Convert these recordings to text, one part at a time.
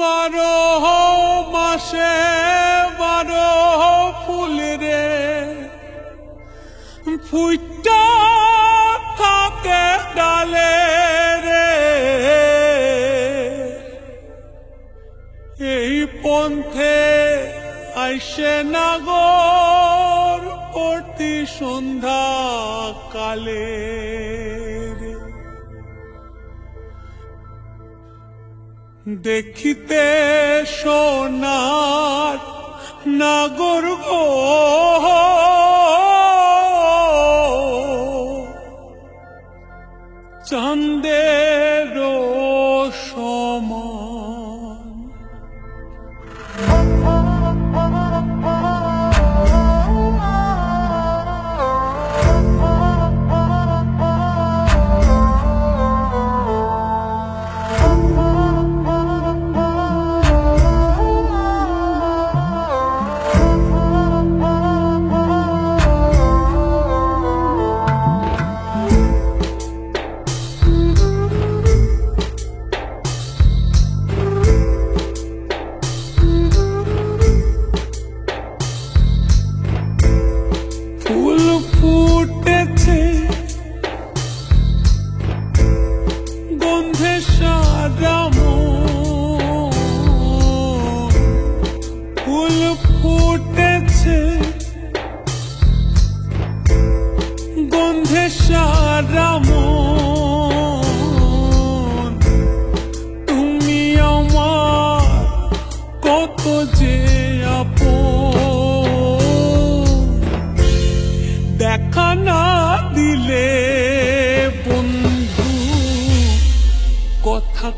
বারো মাসে বারো ফুল রে। ফুইটা ডালে রে। এই পন্থে আইসে নাগর প্রতি সন্ধ্যা কালে দেখিতে সোনার নাগর গো। চাঁদের সমান সারাম ফুল ফুটেছে। গন্ধে সারাম তুমি আমার কত যে আপন। দেখা না দিলে কথা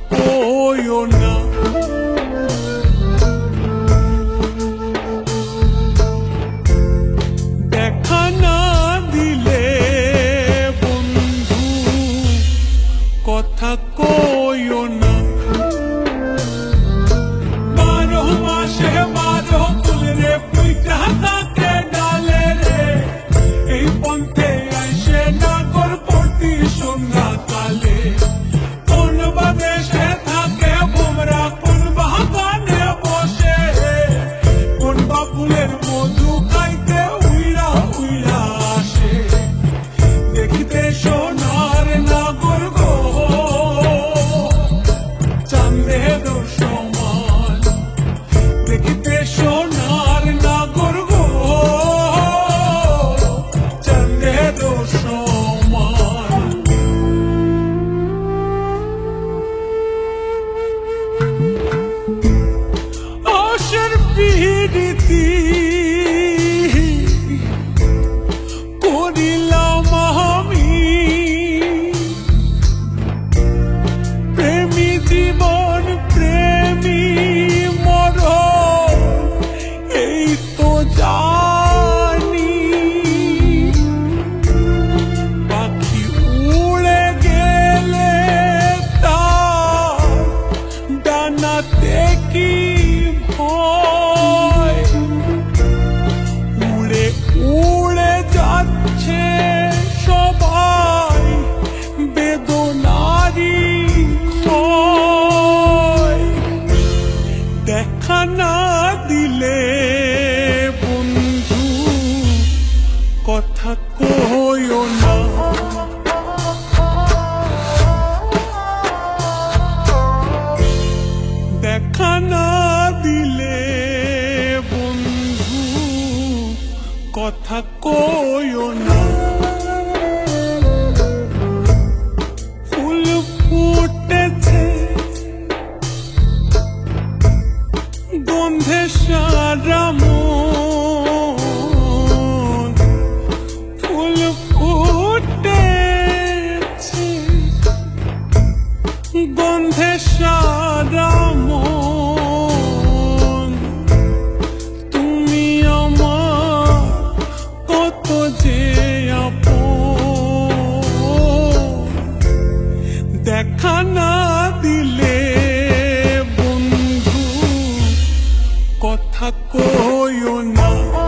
কি ভয়? উড়ে উড়ে যাচ্ছে সবাই বেদনারি দেখা না দিলে বন্ধু কথা কইও না। কথা কইও না। ফুল ফুটেছে। গন্ধে খানা দিলে বন্ধু কথা কইও না।